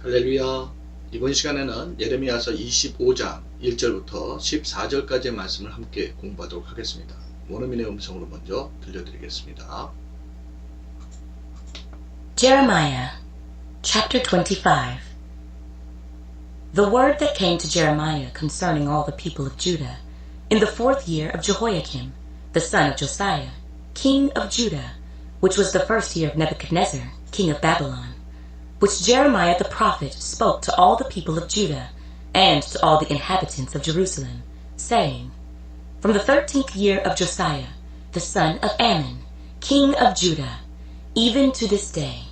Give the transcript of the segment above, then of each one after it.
할렐루야. 이번 시간에는 예레미야서 25장 1절부터 14절까지의 말씀을 함께 공부하도록 하겠습니다. 원어민의 음성으로 먼저 들려드리겠습니다. Jeremiah chapter 25 The word that came to Jeremiah concerning all the people of Judah in the fourth year of Jehoiakim, the son of Josiah, king of Judah, which was the first year of Nebuchadnezzar, king of Babylon, which Jeremiah the prophet spoke to all the people of Judah and to all the inhabitants of Jerusalem, saying, From the thirteenth year of Josiah, the son of Ammon, king of Judah, even to this day,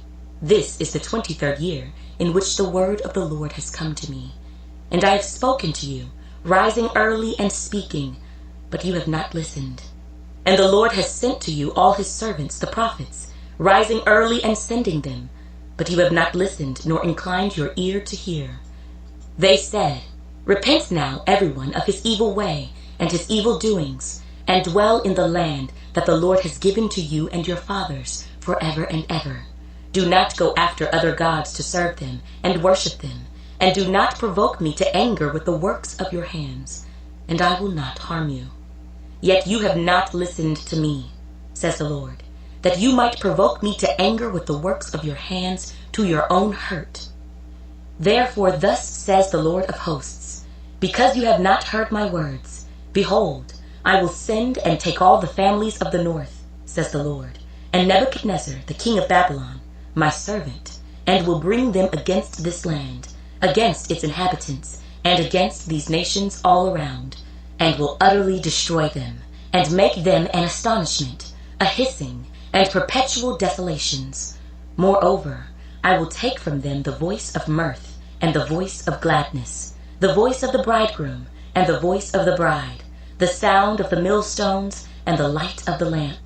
this is the twenty third year in which the word of the Lord has come to me. And I have spoken to you, rising early and speaking, but you have not listened. And the Lord has sent to you all his servants, the prophets, rising early and sending them, but you have not listened nor inclined your ear to hear. They said, Repent now, everyone, of his evil way and his evil doings, and dwell in the land that the Lord has given to you and your fathers forever and ever. Do not go after other gods to serve them and worship them, and do not provoke me to anger with the works of your hands, and I will not harm you. Yet you have not listened to me, says the Lord, that you might provoke me to anger with the works of your hands to your own hurt. Therefore, thus says the Lord of hosts Because you have not heard my words, behold, I will send and take all the families of the north, says the Lord, and Nebuchadnezzar, the king of Babylon, my servant, and will bring them against this land, against its inhabitants, and against these nations all around, and will utterly destroy them, and make them an astonishment, a hissing, and perpetual desolations. Moreover, I will take from them the voice of mirth, and the voice of gladness, the voice of the bridegroom, and the voice of the bride, the sound of the millstones, and the light of the lamp.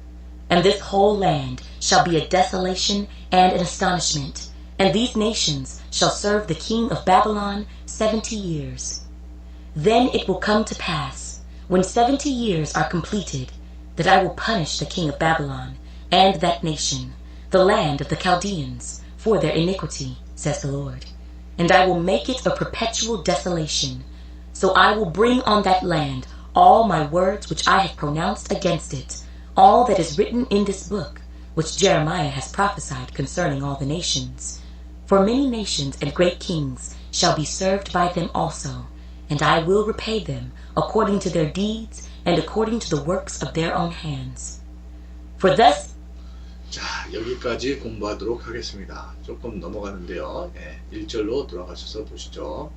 And this whole land shall be a desolation and an astonishment, and these nations shall serve the king of Babylon seventy years. Then it will come to pass, when seventy years are completed, that I will punish the king of Babylon and that nation, the land of the Chaldeans, for their iniquity, says the Lord. And I will make it a perpetual desolation. So I will bring on that land all my words which I have pronounced against it, all that is written in this book, which Jeremiah has prophesied concerning all the nations. For many nations and great kings shall be served by them also, and I will repay them according to their deeds and according to the works of their own hands. For thus 자, 여기까지 공부하도록 하겠습니다. 조금 넘어가는데요. 예, 1절로 돌아가셔서 보시죠.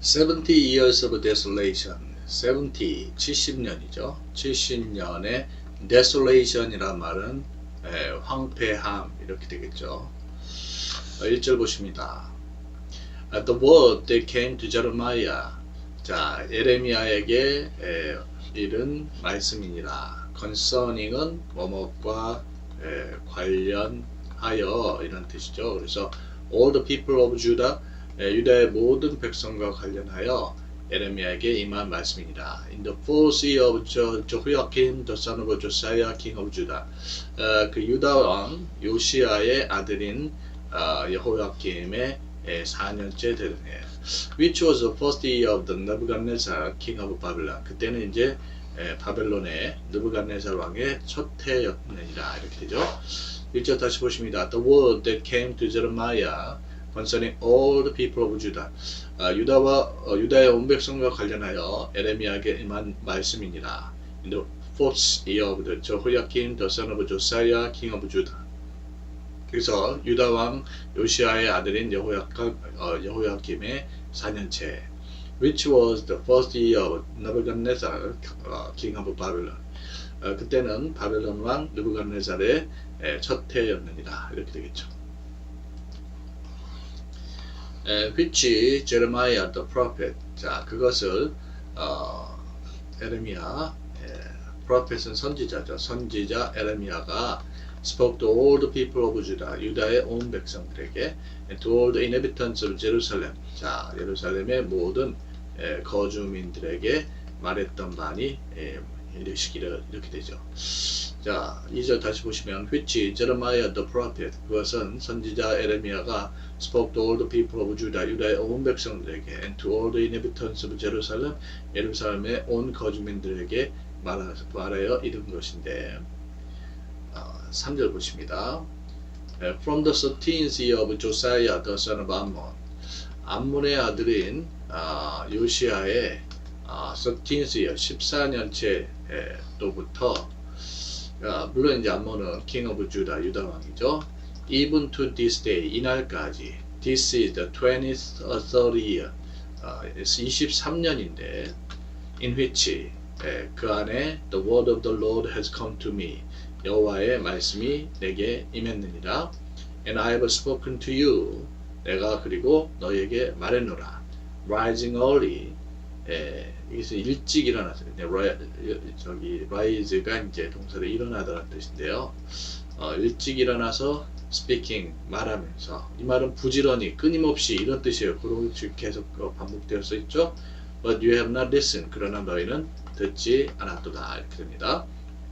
70 years of desolation. 70, 70년이죠. 70년의 desolation이란 말은 예, 황폐함 이렇게 되겠죠. 1절 보십니다. Uh, The word that came to Jeremiah. 자, 예레미야에게 에, 이른 말씀이니라. Concerning은 뭐뭐과 에, 관련하여 이런 뜻이죠. 그래서 all the people of Judah, 에, 유다의 모든 백성과 관련하여 예레미야에게 임한 말씀이니라. In the fourth year of Jehoiakim, the son of Josiah, king of Judah. 어, 그 유다 왕 요시아의 아들인 어, 여호야김의 에, 4년째 되는 해. Which was the first year of the Nebuchadnezzar, king of Babylon. 그때는 이제 에, 바벨론의 느부갓네살 왕의 첫 해였느니라 이렇게 되죠. 1절 다시 보십니다. The word that came to Jeremiah concerning all the people of Judah. 아, 유다와 어, 유다의 온 백성과 관련하여 에레미야에게 임한 말씀이니라. In the fourth year of the Jehoiakim, the son of Josiah, king of Judah. 그래서 유다 왕 요시아의 아들인 여호야kim, 어, 여호야김의 4년째 which was the first year of 어, king of Babylon. 어, 그때는 바벨론 왕 느부갓네살의 에, 첫 해였느니라 이렇게 되겠죠. 에, which Jeremiah the prophet. 자, 그것을 어, 에레미야, 에, prophet은 선지자죠. 선지자 에레미야가 spoke to all the people of Judah, 유다의 온 백성들에게, to all the inhabitants of Jerusalem. 자, 예루살렘의 모든 에, 거주민들에게 말했던 바니 에, 이렇게 이렇게 되죠. 자, 2절 다시 보시면 which Jeremiah the prophet 그것은 선지자 에레미야가 spoke to all the people of Judah 유다의 온 백성들에게 and to all the inhabitants of Jerusalem 예루살렘의 온 거주민들에게 말하, 말하여 이른 것인데 어, 3절 보십니다. 에, From the 13th year of Josiah the son of Ammon 암몬의 아들인 아, 요시아의 아, 13th year 14년째 또부터 아, 물론 이제 암몬은 king of Judah 유다 왕이죠. Even to this day 이날까지 this is the 23rd year 아, 23년인데 in which 에, 그 안에 the word of the Lord has come to me 여호와의 말씀이 내게 임했느니라. And I have spoken to you. 내가 그리고 너에게 말했노라. Rising early. 에, 여기서 일찍 이제 라- 저기 rise가 이제 동사로 일어나다는 뜻인데요. 어, 일찍 일어나서 speaking 말하면서. 이 말은 부지런히 끊임없이 이런 뜻이에요. 지금 계속 어, 반복되어 써 있죠. But you have not listened. 그러나 너희는 듣지 않았도다. 이렇게 됩니다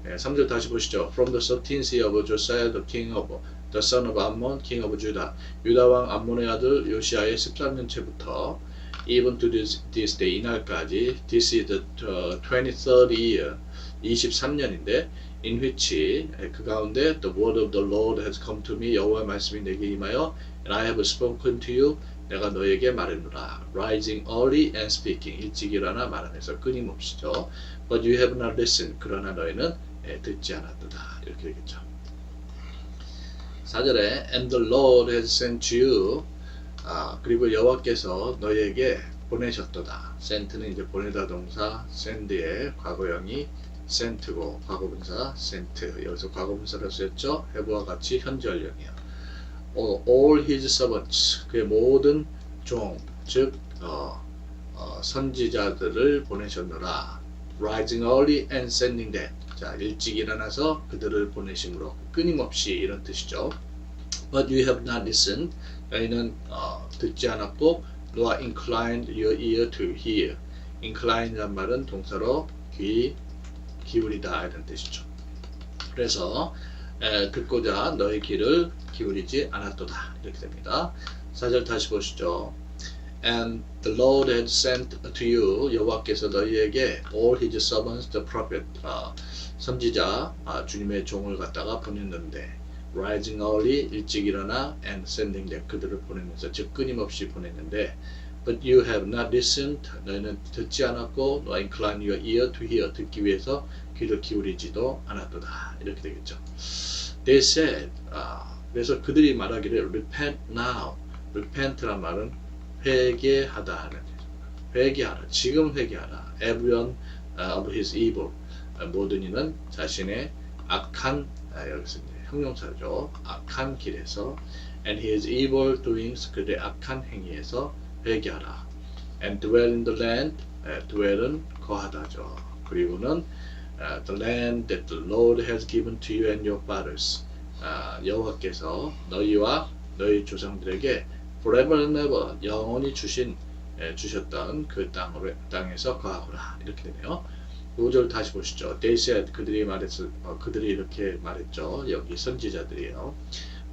예, 3절 다시 보시죠 from the 13th year of Josiah the king of the son of Ammon king of Judah 유다 왕 암몬의 아들 요시아의 13년째부터 even to this, this day 이날까지 this is the uh, 23rd year 23년인데 in which 에, 그 가운데 the word of the Lord has come to me 여호와의 말씀이 내게 임하여 and I have spoken to you 내가 너에게 말했노라 rising early and speaking 일찍 일어나 말하면서 끊임없이죠 but you have not listened 그러나 너희는 에, 듣지 않았도다 이렇게 되겠죠 4절에 and the Lord has sent you 아, 그리고 여호와께서 너희에게 보내셨도다. sent는 이제 보내다 동사 send의 과거형이 sent고 과거분사 sent 여기서 과거분사를 쓰였죠. have와 같이 현재형이요. 어, all his servants 그의 모든 종, 즉 어, 어, 선지자들을 보내셨노라. rising early and sending them. 자 일찍 일어나서 그들을 보내심으로 끊임없이 이런 뜻이죠. But you have not listened. 너희는 어, 듣지 않았고 nor inclined your ear to hear. incline이란 말은 동사로 귀 기울이다 이런 뜻이죠. 그래서 에, 듣고자 너희 귀를 기울이지 않았도다 이렇게 됩니다. 4절 다시 보시죠. And the Lord had sent to you 여호와께서 너희에게 all his servants the prophet 아, 선지자 아, 주님의 종을 갖다가 보냈는데 rising early 일찍 일어나 and sending them 그들을 보내면서 즉 끊임없이 보냈는데 but you have not listened 너희는 듣지 않았고 nor incline your ear to hear 듣기 위해서 귀를 기울이지도 않았도다 이렇게 되겠죠. They said 아, 그래서 그들이 말하기를 repent now repent란 말은 회개하다 하는. 회개하라 지금 회개하라 everyone uh, of his evil 아, 모든 이는 자신의 악한 아, 여기서 이제 형용사죠. 악한 길에서 and his evil doings 그들의 악한 행위에서 회개하라. and dwell in the land 에, dwell은 거하다죠. 그리고는 아, the land that the Lord has given to you and your fathers 아, 여호와께서 너희와 너희 조상들에게 forever and ever 영원히 주신 에, 주셨던 그 땅으로 땅에서 거하거라 이렇게 되네요. 5절 다시 보시죠. They said 그들이 말했어 어, 그들이 이렇게 말했죠. 여기 선지자들이에요.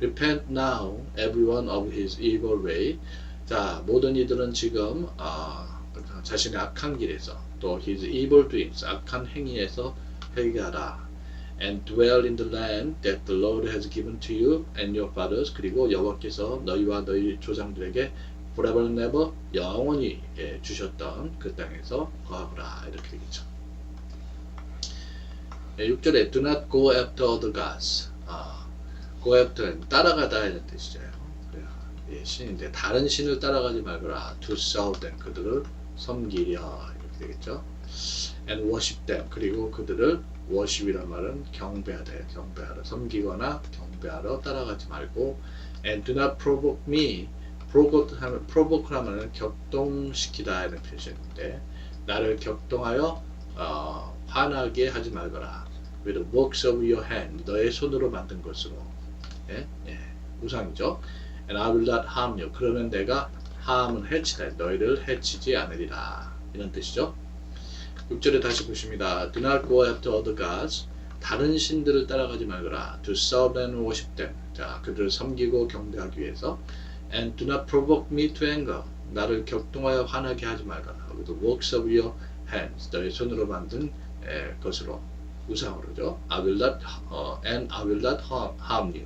Repent now, everyone of his evil way. 자 모든 이들은 지금 아, 자신의 악한 길에서 또 his evil doings 악한 행위에서 회개하라. And dwell in the land that the Lord has given to you and your fathers. 그리고 여호와께서 너희와 너희 조상들에게 forever and ever 영원히 예, 주셨던 그 땅에서 거하거라 이렇게 되겠죠. 예, 6절에 do not go after other gods. 아, go after는 따라가다 이런 뜻이죠. 예, 신인데 다른 신을 따라가지 말거라. to serve them 그들을 섬기려 이렇게 되겠죠. and worship them 그리고 그들을 worship이란 말은 경배하다 경배하러 섬기거나 경배하러 따라가지 말고 and do not provoke me provoke 하면 provoke 하면은 격동시키다 이런 표시인데 나를 격동하여 어, 화나게 하지 말거라 with works of your hand 너의 손으로 만든 것으로 예? 예. 우상이죠 and I will not harm you 그러면 내가 harm은 해치다 너희를 해치지 않으리라 이런 뜻이죠 6절에 다시 보십니다. Do not go after other gods. 다른 신들을 따라가지 말거라. To serve and worship them. 자, 그들을 섬기고 경배하기 위해서. And do not provoke me to anger. 나를 격동하여 화나게 하지 말거라. The works of your hands. 너의 손으로 만든 에, 것으로. 우상으로죠. I will not, 어, and I will not harm, you.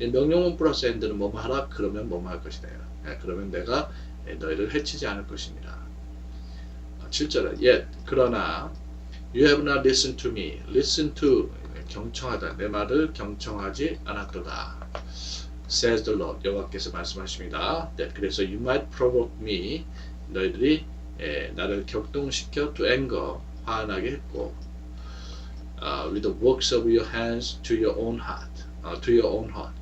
이 명령문 플러스 and는 뭐뭐 하라 그러면 뭐뭐 할 것이다. 예, 그러면 내가 예, 너희를 해치지 않을 것입니다. 7절에 yet 그러나 you have not listened to me. listen to 경청하다. 내 말을 경청하지 않았도다. says the Lord. 여호와께서 말씀하십니다. that 그래서 you might provoke me. 너희들이 예, 나를 격동시켜 to anger 화나게 했고 uh, with the works of your hands to your own heart. uh, to your own heart.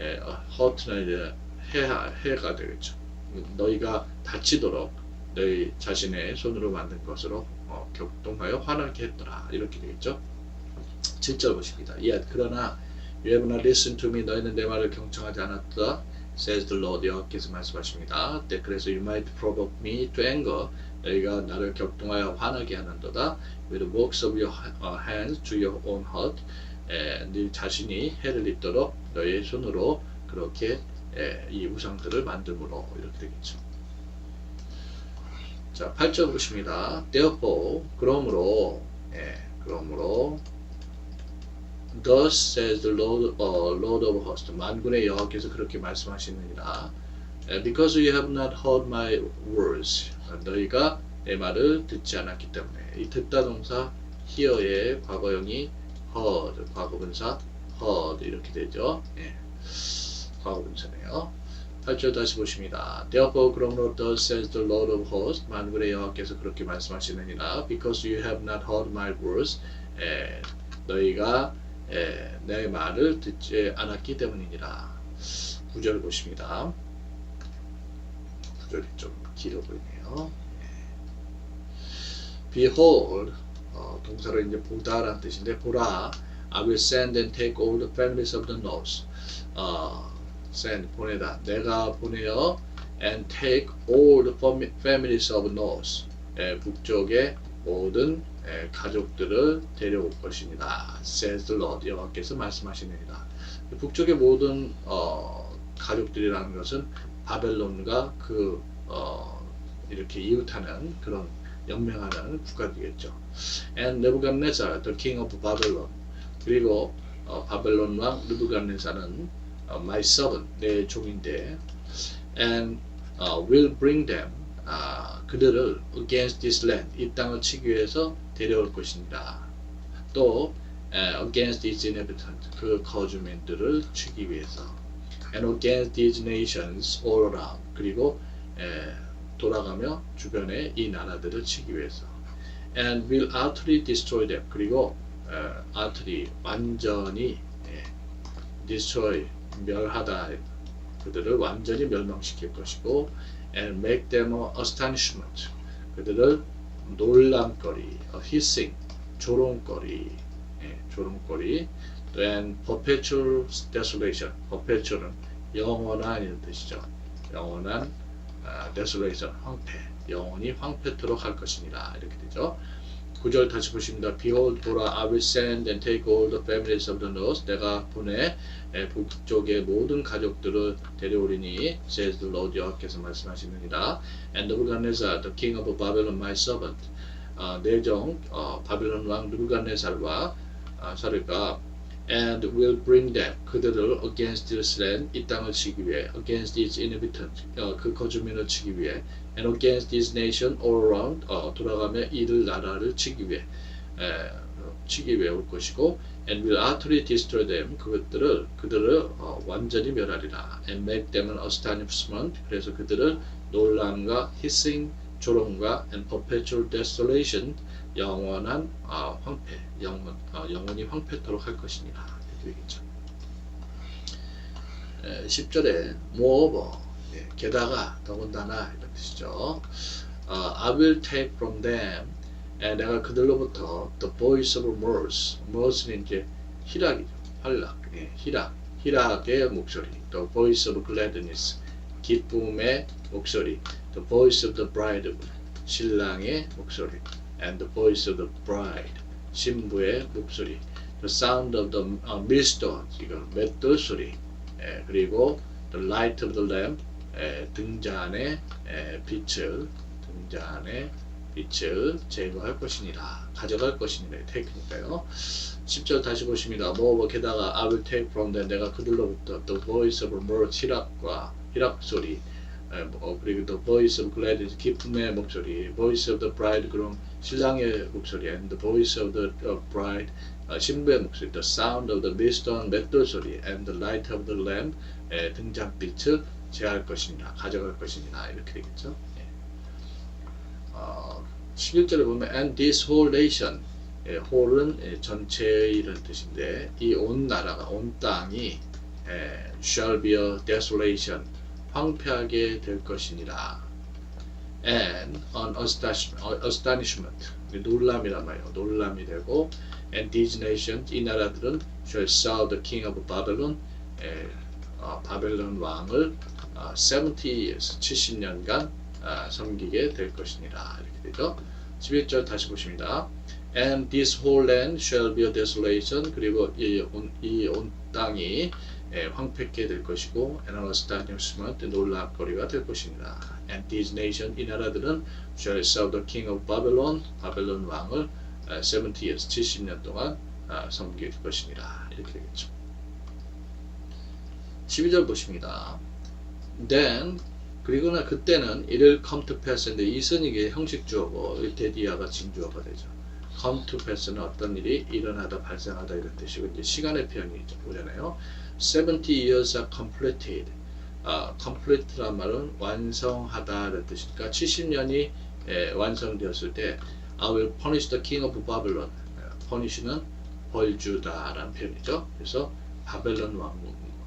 예, 어, heart는 이제 해가, 해가 되겠죠. 너희가 다치도록 너희 자신의 손으로 만든 것으로 어, 격동하여 화나게 했더라. 이렇게 되겠죠. 7절 보십니다. Yet 그러나 you have not listened to me. 너희는 내 말을 경청하지 않았다. says the Lord. 여호와께서 말씀하십니다. 네, 그래서 you might provoke me to anger. 너희가 나를 격동하여 화나게 하는도다. With the works of your hands to your own heart. 에, 네 자신이 해를 입도록 너의 손으로 그렇게 에, 이 우상들을 만들므로 이렇게 되겠죠. 자, 8절 보십니다. Therefore, 그러므로, 예, 그러므로, Thus says the Lord, uh, Lord of hosts. 만군의 여호와께서 그렇게 말씀하시느니라. 예, Because you have not heard my words. 너희가 내 말을 듣지 않았기 때문에. 이 듣다 동사 hear의 과거형이 heard, 과거분사 heard 이렇게 되죠. 예, 과거분사네요. 8절 다시 보십니다. Therefore 그러므로 thus says the Lord of hosts 만군의 여호와께서 그렇게 말씀하시느니라 because you have not heard my words 에, 너희가 에, 내 말을 듣지 않았기 때문이니라 9절 보십니다. 9절이 좀 길어 보이네요. 예. Behold 어, 동사로 이제 보다라는 뜻인데 보라 I will send and take all the families of the north 어, send 보내다 내가 보내어 and take all the fami- families of north 예, 북쪽의 모든 예, 가족들을 데려올 것입니다. says the Lord 여호와께서 말씀하시느니라. 북쪽의 모든 어, 가족들이라는 것은 바벨론과 그 어, 이렇게 이웃하는 그런 연맹하는 국가들이겠죠. And Nebuchadnezzar, the king of Babylon 그리고 어, 바벨론 왕 느부갓네살은 어, my servant 내 종인데 and uh, will bring them 아, 그들을 against this land 이 땅을 치기 위해서 데려올 것입니다. 또 에, against its inhabitants 그 거주민들을 치기 위해서 and against these nations all around 그리고 에, 돌아가며 주변에 이 나라들을 치기 위해서 and will utterly destroy them 그리고 에, utterly 완전히 예, destroy 멸하다 그들을 완전히 멸망시킬 것이고 and make them a astonishment 그들을 놀람거리 a hissing 조롱거리 예, 조롱거리 또 and perpetual desolation perpetual은 영원한 이런 뜻이죠 영원한 아, desolation 황폐 영원히 황폐토록 할 것이니라 이렇게 되죠 9절 다시 보십니다. Behold, 보라, I will send and take all the families of the north. 내가 보내 에, 북쪽의 모든 가족들을 데려오리니, says the Lord 여호와께서 말씀하시느니라. And Nebuchadnezzar, the king of Babylon, my servant. 어, 내정 어, 바벨론 왕 느부갓네살과 어, 사르가 and will bring them 그들을 against this land 이 땅을 치기 위해 against its inhabitants 어, 그 거주민을 치기 위해 and against this nation all around 어, 돌아가며 이들 나라를 치기 위해 에, 치기 위해 올 것이고 and will utterly destroy them 그것들을 그들을 어, 완전히 멸하리라 and make them an astonishment 그래서 그들을 놀람과 hissing 조롱과 and perpetual desolation 영원한 어, 황폐 영원 어, 영원히 황폐토록 할 것이니라 되겠죠. 에, 10절에 moreover 예, 게다가 더군다나 이런 뜻이죠. 어, I will take from them 에, 내가 그들로부터 the voice of mirth mirth는 이제 희락이죠. 활락 예, 희락 희락의 목소리 the voice of gladness 기쁨의 목소리 the voice of the bride 신랑의 목소리 and the voice of the bride. 신부의 목소리. The sound of the uh, millstones. 이건 맷돌 소리. 예, 그리고 the light of the lamp. 예, 등잔의 예, 빛을 등잔의 빛을 제거할 것이니라. 가져갈 것이니라. 테크니까요. 10절 다시 보십니다. 뭐 게다가 I will take from them 내가 그들로부터 the voice of mirth 희락과 희락 소리 에, 뭐, 그리고 the voice of gladness 기쁨의 목소리 voice of the bridegroom 신랑의 목소리 and the voice of the of bride 어, 신부의 목소리 the sound of the millstone 맷돌 소리 and the light of the lamp 에, 등잔빛을 제할 것이니라 가져갈 것이니라 이렇게 되겠죠. 예. 어, 11절에 보면 and this whole nation 예, 홀은 예, 전체의 이런 뜻인데 이 온 나라가 온 땅이 예, shall be a desolation 황폐하게 될 것이니라 and an astonishment, uh, 놀람이란 말이에요 놀람이 되고 and these nations 이 나라들은 shall serve the king of Babylon 예, 어, 바벨론 왕을 어, 70 years 70년간 어, 섬기게 될 것이니라 이렇게 되죠 11절 다시 보십니다 And this whole land shall be a desolation. 그리고 이온 땅이 예, 황폐케 될 것이고, astonishment, 놀랍거리가 될 것입니다. And these nations, 이 나라들은 shall serve the king of Babylon, 바벨론 왕을 어, 70 years, 70년 동안 어, 섬길 것이니라. 이렇게 되겠죠. 12절 보십니다. Then 그리고나 그때는 이를 come to pass인데 이선 이게 형식 주어고 데디아가 징주어가 되죠. come to pass는 어떤 일이 일어나다 발생하다 이런 뜻이고 이제 시간의 표현이 오잖아요. 70 years are completed. 아, complete란 말은 완성하다라는 뜻이니까 70년이 예, 완성되었을 때 I will punish the king of Babylon. 예, punish는 벌주다라는 표현이죠. 그래서 바벨론 왕,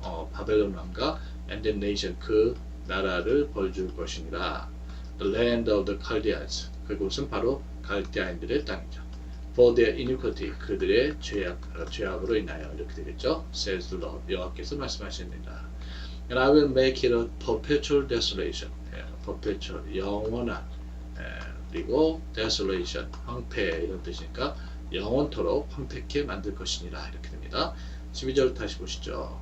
어, 바벨론 왕과 and the nation 그 나라를 벌줄 것이니라. The land of the Chaldeans. 그곳은 바로 갈대아인들의 땅이죠. For their iniquity, 그들의 죄악, 어, 죄악으로 인하여 이렇게 되겠죠. Says the Lord, 여호와께서 말씀하십니다. And I will make it a perpetual desolation. 예, perpetual, 영원한. 예, 그리고 desolation, 황폐 이런 뜻이니까 영원토록 황폐케 만들 것이니라 이렇게 됩니다. 12절 다시 보시죠.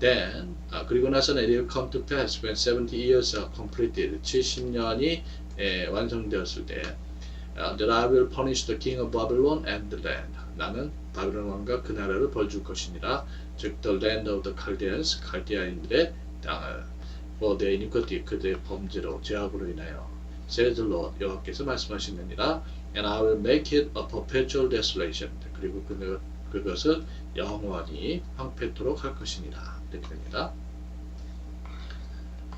Then, 아, 그리고 나서는 it will come to pass when 70 years are completed. 70년이 예, 완성되었을 때 uh, that I will punish the king of Babylon and the land. 나는 바벨론 왕과 그 나라를 벌줄 것이니라. 즉 the land of the Chaldeans, 갈디아인들의 땅을 for their iniquity, 그들의 범죄로 죄악으로 인하여 says the Lord, 여호와께서 말씀하시느니라. And I will make it a perpetual desolation. 그리고 그, 그것을 영원히 황폐토록 할 것이니라. 이렇게 됩니다.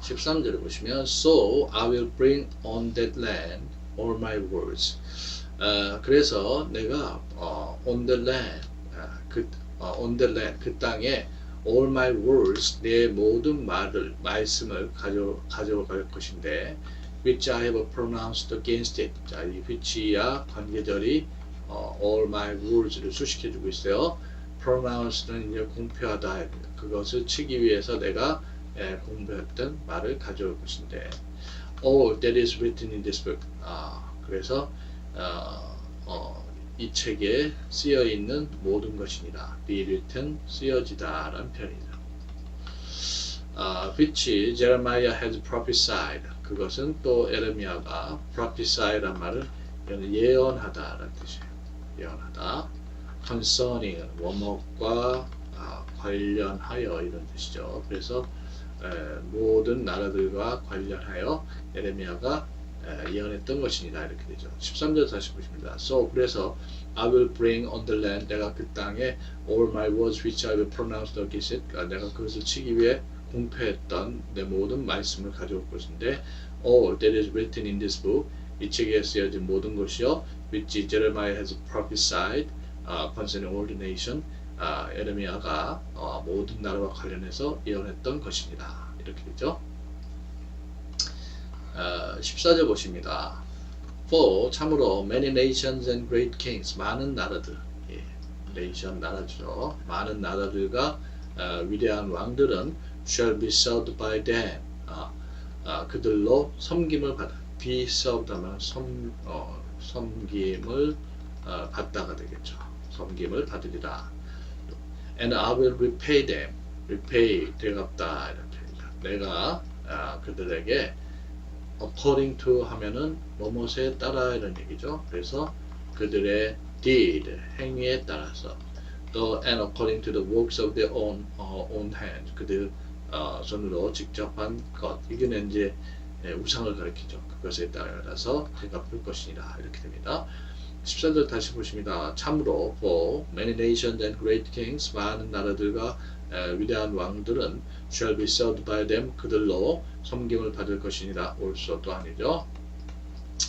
13절을 보시면 So I will bring on that land all my words. 어, 그래서 내가 어, on the land 어, 그 어, on the land 그 땅에 all my words 내 모든 말을 말씀을 가져 가져갈 것인데 which I have pronounced against it. 자, 이 which야 관계절이 어, all my words를 수식해 주고 있어요. pronounced는 이제 공표하다 그것을 치기 위해서 내가 예, 공부했던 말을 가져올 것인데 all that is written in this book. 아, 그래서 어, 어, 이 책에 쓰여 있는 모든 것이니라. be written 쓰여지다라는 표현이죠. 아, which Jeremiah has prophesied. 그것은 또 에레미야가 prophesied란 말은 이거는 예언하다라는 뜻이에요. 예언하다. concerning 원목과 아, 관련하여 이런 뜻이죠. 그래서 에, 모든 나라들과 관련하여 에레미야가 에, 예언했던 것이니라 이렇게 되죠. 13절 다시 보십니다. So 그래서 I will bring on the land 내가 그 땅에 all my words which I will pronounce against it 아, 내가 그것을 치기 위해 공표했던 내 모든 말씀을 가져올 것인데 all that is written in this book 이 책에 쓰여진 모든 것이요 which Jeremiah has prophesied 아, concerning all the nation 아, 에르미야가 어, 모든 나라와 관련해서 예언했던 것입니다. 이렇게 되죠. 어, 14절 보십니다. For 참으로 many nations and great kings 많은 나라들 예, nation 나라죠. 많은 나라들과 어, 위대한 왕들은 shall be served by them. 아, 아, 그들로 섬김을 받아 be served 하면 섬, 어, 섬김을 어, 받다가 되겠죠. 섬김을 받으리라. And I will repay them. repay 되갚다 이런 표현입니다. 내가 아, 그들에게 according to 하면은 뭐뭇에 따라 이런 얘기죠. 그래서 그들의 deed 행위에 따라서 또 and according to the works of their own 어, own hand 그들 어, 손으로 직접 한 것 이거는 이제 예, 우상을 가리키죠. 그것에 따라서 대갚을 것이니라 이렇게 됩니다. 14절 다시 보십니다. 참으로 for many nations and great kings 많은 나라들과 에, 위대한 왕들은 shall be served by them 그들로 섬김을 받을 것이니라 also 또 아니죠.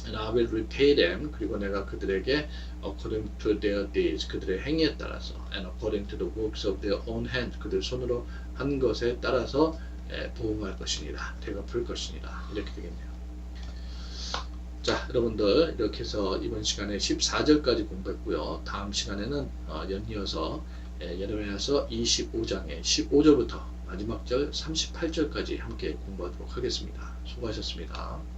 And I will repay them 그리고 내가 그들에게 according to their deeds 그들의 행위에 따라서 and according to the works of their own hand 그들 손으로 한 것에 따라서 에, 보응할 것이니라 대갚을 것이니라 이렇게 되겠네요. 자 여러분들 이렇게 해서 이번 시간에 14절까지 공부했고요. 다음 시간에는 어, 연이어서 예, 예레미야서 25장의 15절부터 마지막 절 38절까지 함께 공부하도록 하겠습니다. 수고하셨습니다.